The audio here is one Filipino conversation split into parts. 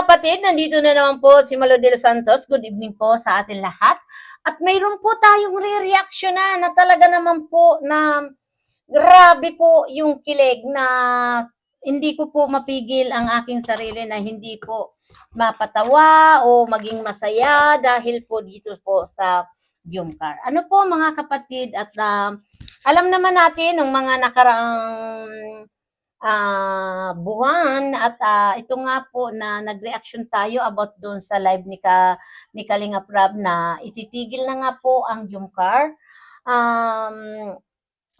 kapatid, nandito na naman po si Malo de Santos. Good evening po sa atin lahat. At mayroon po tayong re-reaction na, na talaga naman po na grabe po yung kilig na hindi ko po mapigil ang aking sarili na hindi po mapatawa o maging masaya dahil po dito po sa Jumcar. Ano po mga kapatid at ah, alam naman natin ng mga nakaraang ah, buwan at ah, ito nga po na nag-reaction tayo about doon sa live ni ka ni Kalinga Prab na ititigil na nga po ang Jumcar. Um,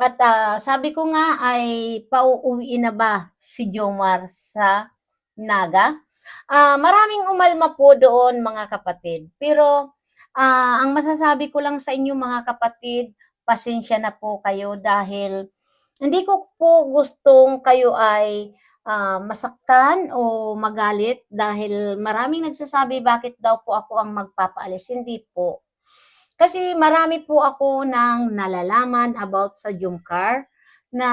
at ah, sabi ko nga ay pauuwi na ba si Jomar sa Naga? Ah, maraming umalma po doon mga kapatid. Pero ah, ang masasabi ko lang sa inyo mga kapatid, pasensya na po kayo dahil hindi ko po gustong kayo ay ah, masaktan o magalit dahil maraming nagsasabi bakit daw po ako ang magpapaalis. Hindi po. Kasi marami po ako nang nalalaman about sa Jumcar na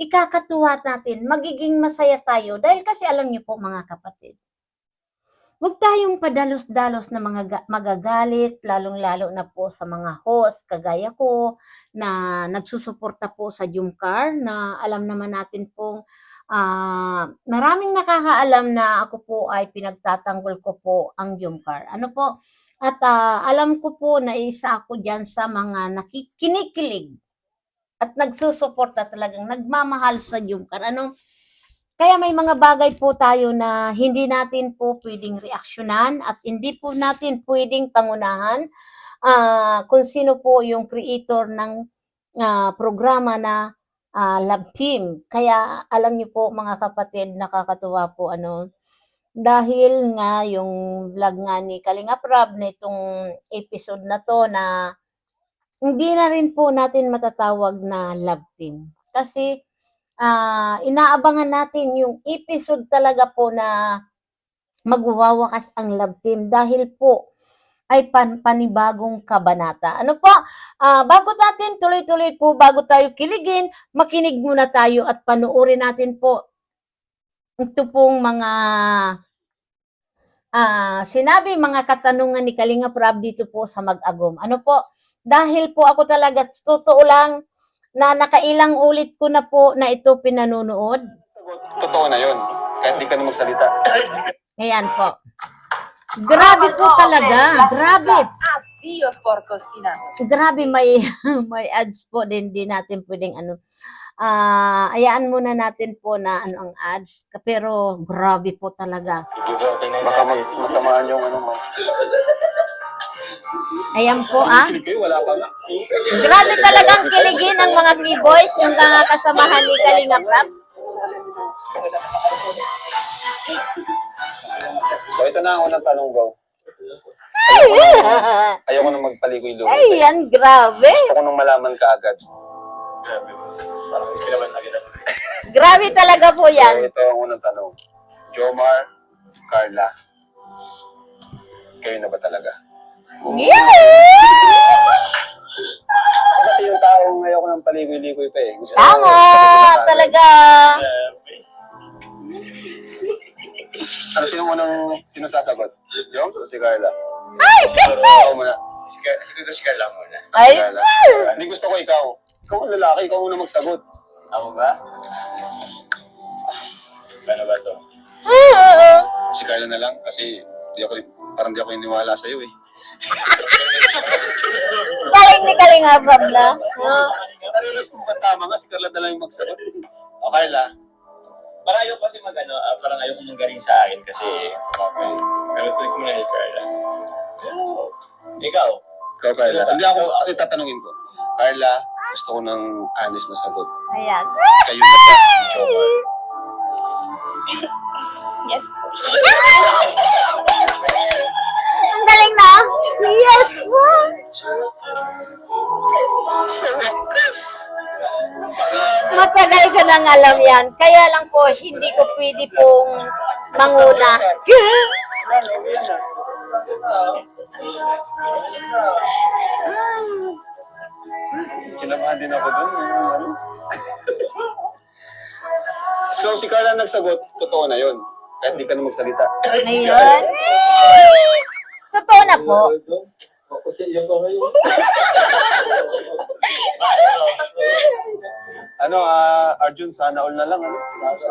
ikakatuwa natin, magiging masaya tayo dahil kasi alam niyo po mga kapatid. Huwag tayong padalos-dalos na mga ga- magagalit, lalong-lalo na po sa mga host, kagaya ko, na nagsusuporta po sa Jumcar, na alam naman natin pong ah, maraming nakakaalam na ako po ay pinagtatanggol ko po ang Jumcar. Ano po? At ah, alam ko po na isa ako dyan sa mga nakikinikilig at nagsusuporta talagang nagmamahal sa Jumcar. Ano? Kaya may mga bagay po tayo na hindi natin po pwedeng reaksyonan at hindi po natin pwedeng pangunahan ah, kung sino po yung creator ng ah, programa na ah, Love Team. Kaya alam niyo po mga kapatid, nakakatuwa po ano, dahil nga yung vlog nga ni Kalinga Prab na itong episode na to na hindi na rin po natin matatawag na love team. Kasi ah, inaabangan natin yung episode talaga po na magwawakas ang love team dahil po ay pan panibagong kabanata. Ano po? Ah, bago natin tuloy-tuloy po, bago tayo kiligin, makinig muna tayo at panuorin natin po ito pong mga ah sinabi mga katanungan ni Kalinga Prab dito po sa Mag-agom. Ano po? Dahil po ako talaga totoo lang na nakailang ulit ko na po na ito pinanunood. Sagot, totoo na yun. Kahit di ka na magsalita. Ayan po. Grabe po talaga. Grabe. Adios, porcos tinanos. Grabe may may ads po din di natin pwedeng ano. Ah, ayaan muna natin po na ano ang ads. Pero grabe po talaga. Baka matamaan yung ano mo. Ayan po ah. Grabe talagang kiligin ng mga keyboys yung mga kasamahan ni Kalinga Prab. So ito na ang unang tanong, go. Ayoko na magpaligoy-lugoy. Ayan, grabe. Gusto ko nang malaman ka agad. Grabe talaga po So yan. ito ang unang tanong. Jomar, Carla, kayo na ba talaga? Kasi yung taong ayoko nang paligoy-ligoy pa eh. Gusto ko- Tama, talaga. Ano sino unang sino sasagot? Joms o si Carla? Ay! Ikaw muna. Ito si Carla muna. Ay, Carla. Hindi gusto ko ikaw. Ikaw ang lalaki, ikaw unang magsagot. Ako ba? Paano ba to? Si Carla na lang kasi di ako parang di ako iniwala sa iyo eh. galing ni Kalinga Prab na. Narinis kung ba tama nga si Carla na lang yung magsagot. O Carla, Parang ayaw kasi mag ano, ah, parang ayaw kong manggaling sa akin kasi pero tuloy ko muna ni Carla. Pero, ikaw, ikaw Carla. Hindi ako, ako tatanungin ko. Carla, gusto ko ng honest na sagot. Ayan. Kayo na ba? Yes. Galing na. Yes po. Matagal ko nang alam yan. Kaya lang po, hindi ko pwede pong manguna. Kinabahan din ako dun. yung ano. so si Carla nagsagot, totoo na yun. Kahit di ka na magsalita. Ayun. Na po. Kasi yan ba ngayon? Ano, ah, Arjun, sana all na lang. Ano?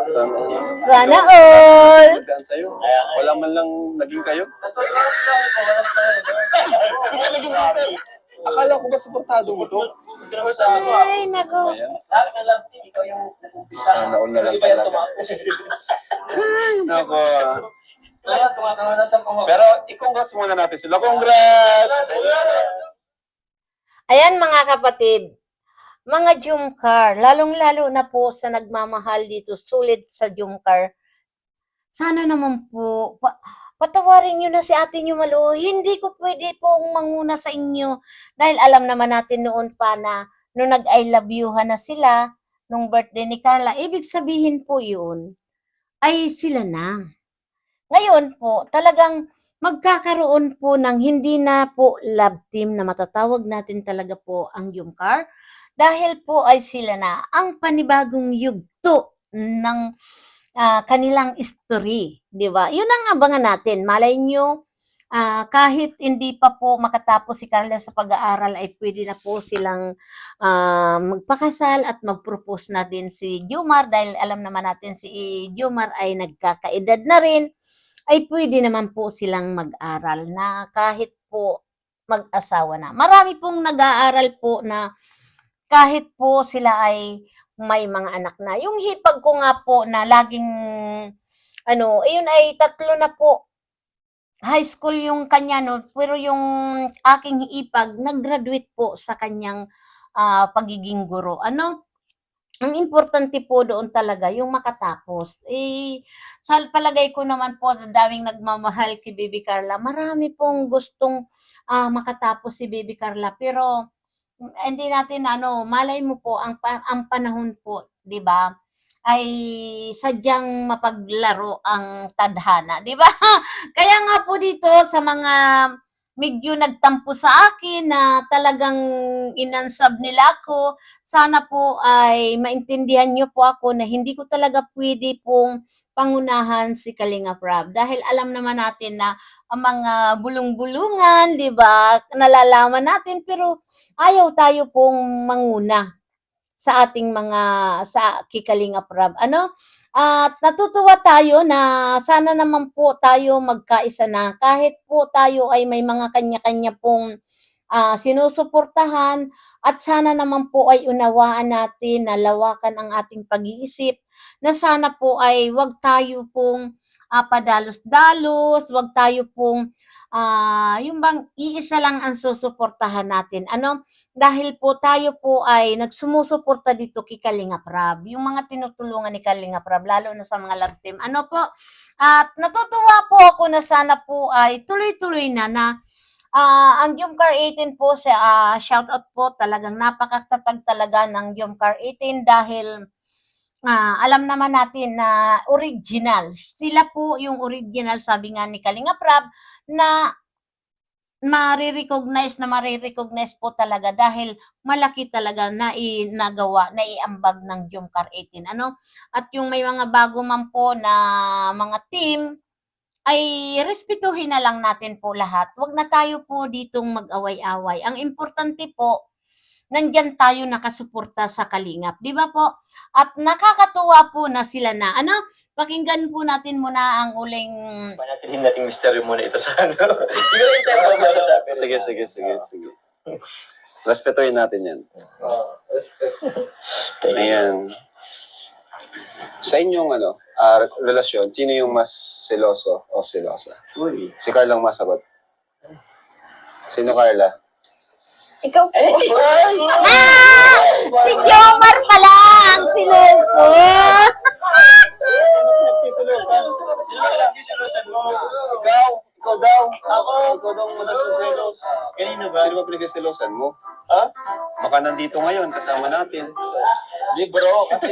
Sana all. Sana all. Magdaan sa'yo. Wala man lang naging kayo. Akala ko ba suportado mo to? Ay, naku. Ayan. Sana all na lang talaga. Nako. Kaya Pero i-congrats muna natin sila. Congrats! Ayan mga kapatid, mga Jumcar, lalong-lalo na po sa nagmamahal dito, sulit sa Jumcar. Sana naman po, pa, patawarin nyo na si ate malo. Hindi ko pwede pong manguna sa inyo. Dahil alam naman natin noon pa na nung nag-I love you na sila, nung birthday ni Carla, ibig sabihin po yun, ay sila na. Ngayon po, talagang magkakaroon po ng hindi na po love team na matatawag natin talaga po ang Yumcar dahil po ay sila na ang panibagong yugto ng ah, kanilang history, di ba? Yun ang abangan natin. Malay nyo, ah, kahit hindi pa po makatapos si Carla sa pag-aaral ay pwede na po silang ah, magpakasal at mag-propose na din si Jumar dahil alam naman natin si Jumar ay nagkakaedad na rin ay pwede naman po silang mag-aral na kahit po mag-asawa na. Marami pong nag-aaral po na kahit po sila ay may mga anak na. Yung hipag ko nga po na laging ano, ayun ay tatlo na po. High school yung kanya no, pero yung aking hipag nag-graduate po sa kanyang ah, pagiging guro. Ano? Ang importante po doon talaga yung makatapos. Eh, sa palagay ko naman po, daming nagmamahal kay Baby Carla, marami pong gustong ah, makatapos si Baby Carla. Pero, hindi natin, ano, malay mo po, ang, ang panahon po, di ba, ay sadyang mapaglaro ang tadhana, di ba? Kaya nga po dito sa mga medyo nagtampo sa akin na talagang inansab nila ako, sana po ay maintindihan niyo po ako na hindi ko talaga pwede pong pangunahan si Kalinga Prab. Dahil alam naman natin na ang mga bulong-bulungan, di ba, nalalaman natin, pero ayaw tayo pong manguna sa ating mga sa kikalinga prab. Ano? At natutuwa tayo na sana naman po tayo magkaisa na kahit po tayo ay may mga kanya-kanya pong ah, sinusuportahan at sana naman po ay unawaan natin na lawakan ang ating pag-iisip na sana po ay wag tayo pong ah, padalos-dalos, wag tayo pong ah, yung bang iisa lang ang susuportahan natin. Ano? Dahil po tayo po ay nagsumusuporta dito kay Kalinga Prab. Yung mga tinutulungan ni Kalinga Prab, lalo na sa mga love team. Ano po? At natutuwa po ako na sana po ay tuloy-tuloy na na Ah, ang Yumcar 18 po sa ah, shout out po talagang napakatatag talaga ng Yumcar 18 dahil ah, alam naman natin na original. Sila po yung original sabi nga ni Kalinga Prab na marirecognize na marirecognize po talaga dahil malaki talaga na nagawa, na iambag ng Jumcar 18. Ano? At yung may mga bago man po na mga team, ay respetuhin na lang natin po lahat. Huwag na tayo po ditong mag-away-away. Ang importante po, nandyan tayo nakasuporta sa Kalingap. Di ba po? At nakakatuwa po na sila na. Ano? Pakinggan po natin muna ang uling Manatilihin nating misteryo muna ito sa ano. Ko rin tayo ba masasabi. Sige, sige, sige, sige. Respetuhin natin yan. Oo. Ayan. Sa inyong ano, ah, relasyon, sino yung mas seloso o selosa? Uy. Si Carla ang masagot. Sino Carla? Ikaw po. Ah! Si Jomar pala ang sinuso. Nagsisulusan. Sino ba nagsisulusan mo? Ikaw! Ikaw daw! Ako! Ikaw daw matas ng selos. Kanino ba? Sino ba pinagsiselosan mo? Ha? Baka nandito ngayon, kasama natin. Libro. Kasi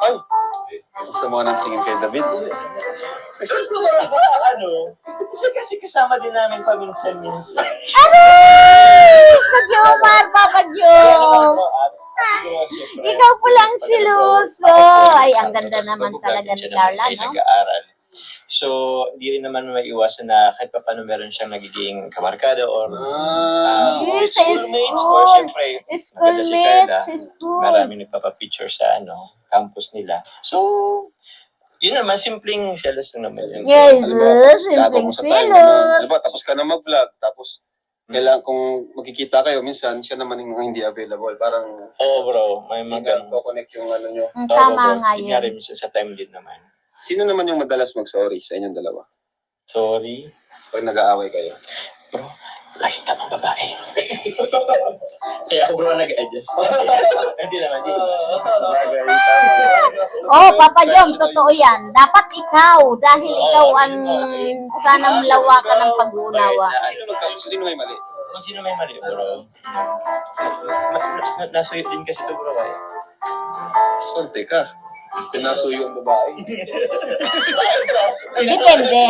Ay! Gusto mo nang tingin kay David? gusto mo ba ano? Kasi kasi kasama din namin paminsan-minsan. Aray! Sa Jomar, Papa Jom. Ikaw po lang siluso. Ay, ang ganda naman talaga ni Carla, Ay, no? nag-aaral. So, hindi rin naman maiiwasan na kahit pa paano meron siyang nagiging kabarkada or Ah, uh, Yes, sa schoolmates school. or syempre, Schoolmate Carla. sa school. marami nagpapapicture sa ano, campus nila. So, yun naman, simpleng selos lang naman yun. Yes, Halimbawa, simpleng na- Halimbawa, tapos ka na mag-vlog, tapos kailangan kung magkikita kayo, minsan siya naman yung hindi available. Parang Oo bro, may mga connect yung ano nyo. Ang Oo, tama nga Yun rin, minsan sa time din naman. Sino naman yung madalas mag-sorry sa inyong dalawa? Sorry. Pag nag-aaway kayo? Bro, lagi tamang babae. Kaya ako bro nag-adjust. Hindi naman, hindi naman. Oh, Papa Jom, totoo yan. Dapat ikaw, dahil ikaw ang sana malawa ka ng pag-uunawa. Sino magka- sino may mali? Kung sino may mali, bro. Mas, mas, nasuyot din kasi to bro eh. Swerte ka. Kung nasuyo ang babae. Depende.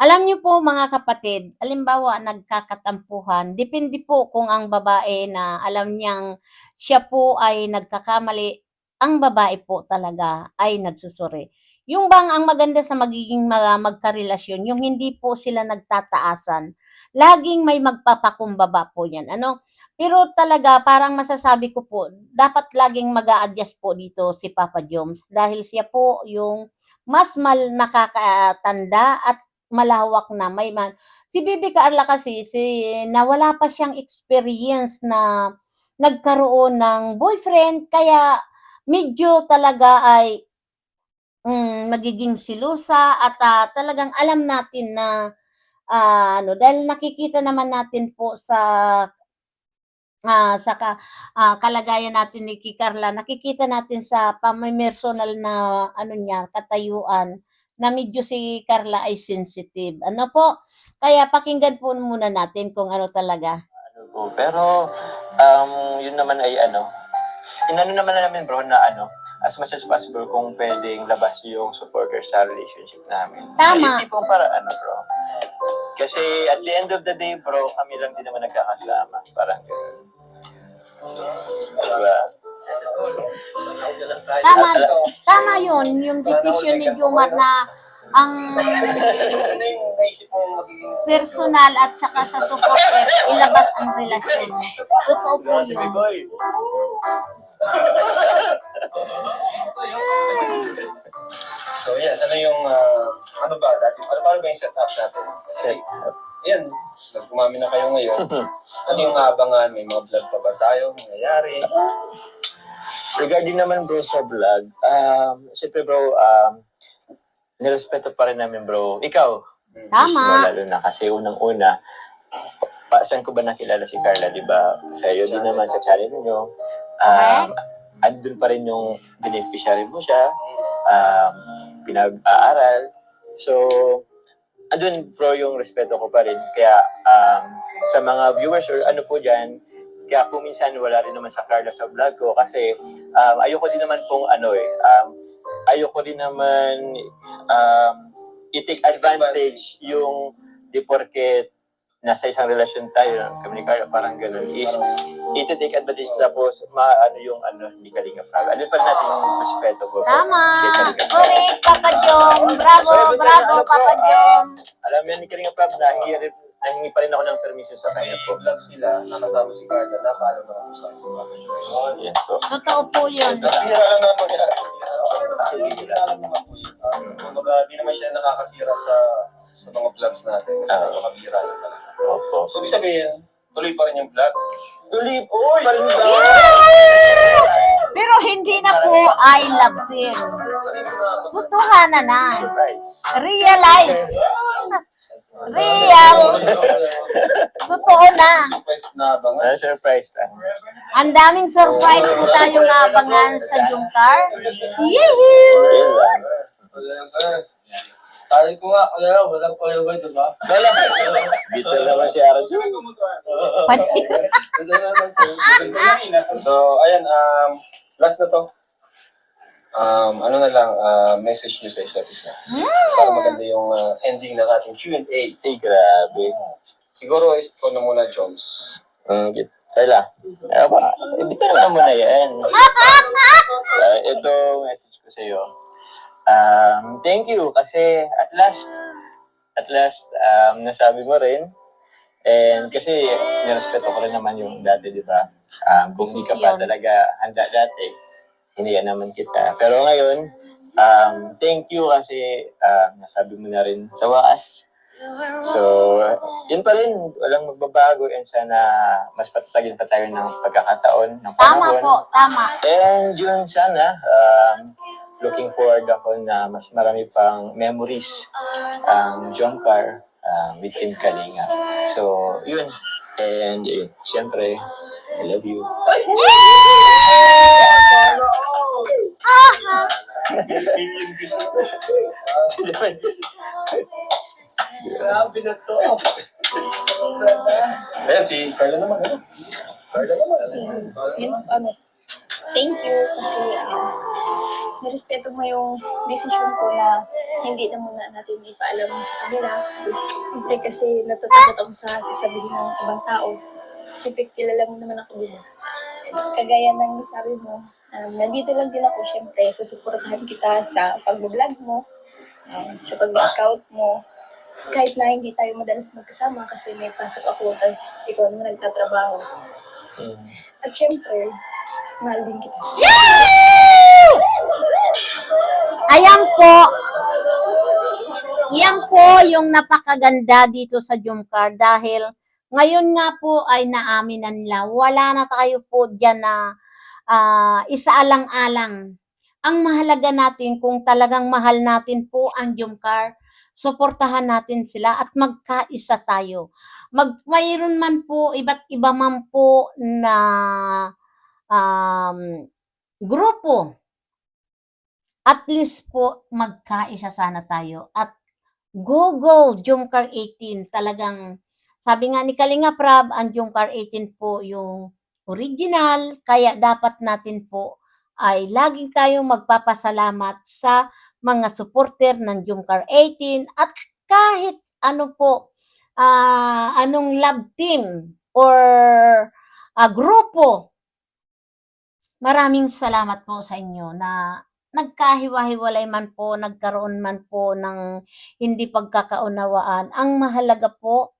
Alam niyo po mga kapatid, alimbawa nagkakatampuhan, depende po kung ang babae na alam niyang siya po ay nagkakamali, ang babae po talaga ay nagsusuri. Yung bang ang maganda sa magiging mga magkarelasyon, yung hindi po sila nagtataasan. Laging may magpapakumbaba po yan. Ano? Pero talaga, parang masasabi ko po, dapat laging mag adjust po dito si Papa Joms dahil siya po yung mas mal nakakatanda at malawak na may man. Si Bibi Carla kasi si nawala pa siyang experience na nagkaroon ng boyfriend kaya medyo talaga ay mm, magiging silusa at ah, talagang alam natin na ah, ano dahil nakikita naman natin po sa ah, sa ka, ah, kalagayan natin ni Kay Carla, nakikita natin sa pamimersonal na ano niya, katayuan na medyo si Carla ay sensitive. Ano po? Kaya pakinggan po muna natin kung ano talaga. Ano pero um, yun naman ay ano, inano naman na namin bro na ano, as much as possible kung pwedeng labas yung supporter sa relationship namin. Tama. Yung tipong para ano bro. Kasi at the end of the day bro, kami lang din naman nagkakasama. Parang gano'n. Diba? Tama, tama yun, yung decision ni Jomar na ang Ano personal at saka sa supporter, ilabas ang relasyon. Totoo po yun. So yan, ano yung, ah, ano ba, dati, ano, ba yung setup natin? Kasi, yan, nagkumami na kayo ngayon. ano yung aabangan? May mga vlog pa ba tayo? Nangyayari? Regarding naman bro sa vlog, um, siyempre bro, um, nirespeto pa rin namin bro. Ikaw, Tama. mismo lalo na kasi unang-una, pa, saan ko ba nakilala si Carla, di ba? Sa iyo din naman sa channel nyo. Um, andun pa rin yung beneficiary mo siya, um, pinag-aaral. So, andun bro yung respeto ko pa rin. Kaya um, sa mga viewers or ano po dyan, kaya kung minsan wala rin naman sa Carla sa vlog ko kasi um, ayoko din naman pong ano eh, um, ayoko din naman um, i-take advantage yung di porket nasa isang relasyon tayo, kami ni Carla, parang ganun, is iti-take advantage tapos maano yung ano, hindi ka rin kapag. Ano pa natin yung respeto ko. Tama. Kalinga Prab. Correct, Papa Jom. Bravo, bravo, Papa Jom. Alam yan ni Kalinga Prab, rin, nahingi pa rin ako ng permission sa kanya po. vlog sila, nakasama si Carla, napaalam na ako sa si Papa Jones. Yan po. Totoo po yun. Bihira lang naman yan. Bihira lang naman po yun. Kumbaga, di naman siya nakakasira sa sa mga vlogs natin. Kasi Ah. nakabihira lang talaga. Opo. So, ibig sabihin, tuloy pa rin yung vlog. Tuloy po! Pa rin ba? Pero hindi na po I love din. Totohanan na. Realize. Real. Totoo na. Surprise na abangan. Ah, surprise lang. Ang daming surprise po tayong abangan sa Jungkar. Yee! Real lang. Sabi ko nga, wala, walang palawan, di ba? Wala. Dito naman si Arjun. So, ayan, um, last na to. Um, ano na lang, uh, message nyo sa isa't isa. Para maganda yung uh, ending ng ating Q&A. Ay, grabe. Siguro, ikaw na muna, Jones. Mm, git. Carla, eh ba, eh, bito naman muna yan. Ah, ito, message ko sa'yo. Um, thank you kasi at last, at last, um, nasabi mo rin. And kasi, nirespeto ko rin naman yung dati, di ba? Um, kung hindi ka pa talaga handa dati, hindi naman kita. Pero ngayon, um, thank you kasi um, nasabi mo na rin sa wakas. So, yun pa rin, walang magbabago and sana mas patatagin pa tayo ng pagkakataon, ng Tama panahon. po, tama. And yun sana, um, looking forward ako na mas marami pang memories ang John Carr um, with Team Kalinga. So, yun. And yun, siyempre, I love you. Grabe na to. Ayan, si Carla naman. Ano? Carla naman. Yun, ano, thank you kasi um, nirespeto mo yung decision ko na hindi na muna natin ipaalam sa kanila. Siyempre kasi natatakot ako sa sasabihin ng ibang tao. Siyempre kilala mo naman ako din. Kagaya ng sabi mo, um, nandito lang din ako siyempre susuportahan kita sa pag-vlog mo, um, sa pag-scout mo. Kahit na hindi tayo madalas magkasama kasi may pasok ako, tapos ikaw naman nagtatrabaho. Mm. At syempre, mahal din kita. Ayan po. Yan po yung napakaganda dito sa Jumcar dahil ngayon nga po ay naamin na nila. Wala na tayo po dyan na ah, isaalang-alang. Ang mahalaga natin kung talagang mahal natin po ang Jumcar, suportahan natin sila at magkaisa tayo. Mag, mayroon man po, iba't iba man po na um, grupo at least po magkaisa sana tayo. At go go Jumcar 18 talagang sabi nga ni Kalinga Prab, ang Jumcar 18 po yung original, kaya dapat natin po ay laging tayong magpapasalamat sa mga supporter ng Jumcar 18 at kahit ano po, ah, anong love team or ah, grupo, maraming salamat po sa inyo na nagkahiwa-hiwalay man po, nagkaroon man po ng hindi pagkakaunawaan. Ang mahalaga po,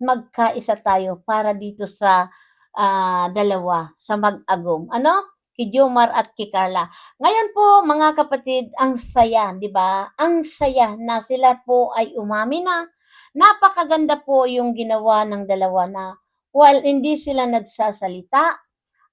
magkaisa tayo para dito sa ah, dalawa, sa mag-agom. Ano? Ki Jomar at ki Carla. Ngayon po, mga kapatid, ang saya, di ba? Ang saya na sila po ay umami na. Napakaganda po yung ginawa ng dalawa na while hindi sila nagsasalita,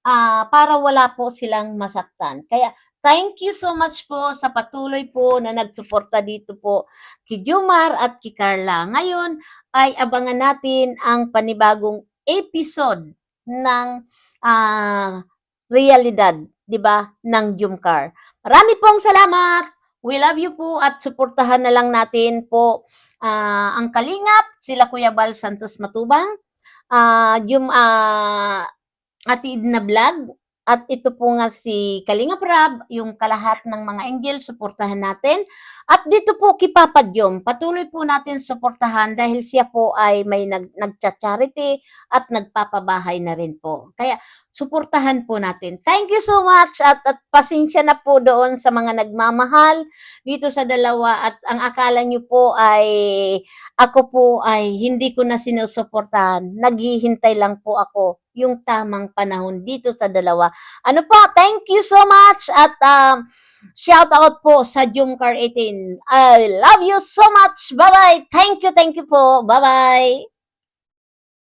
ah, para wala po silang masaktan. Kaya Thank you so much po sa patuloy po na nagsuporta dito po kay Jumar at kay Carla. Ngayon ay abangan natin ang panibagong episode ng ah, realidad, 'di ba, ng Jumcar. Marami pong salamat. We love you po at suportahan na lang natin po ah, ang Kalingap, sila Kuya Bal Santos Matubang, ah Jum ah, Ati na vlog, at ito po nga si Kalinga Prab, yung kalahat ng mga angel, suportahan natin. At dito po kay Papa Jom, patuloy po natin suportahan dahil siya po ay may nag, nagcha-charity at nagpapabahay na rin po. Kaya suportahan po natin. Thank you so much at, at pasensya na po doon sa mga nagmamahal dito sa dalawa at ang akala nyo po ay ako po ay hindi ko na sinusuportahan. Naghihintay lang po ako yung tamang panahon dito sa dalawa. Ano po, thank you so much at um, shout out po sa Jumcar 18. I love you so much. Bye-bye. Thank you, thank you po. Bye-bye.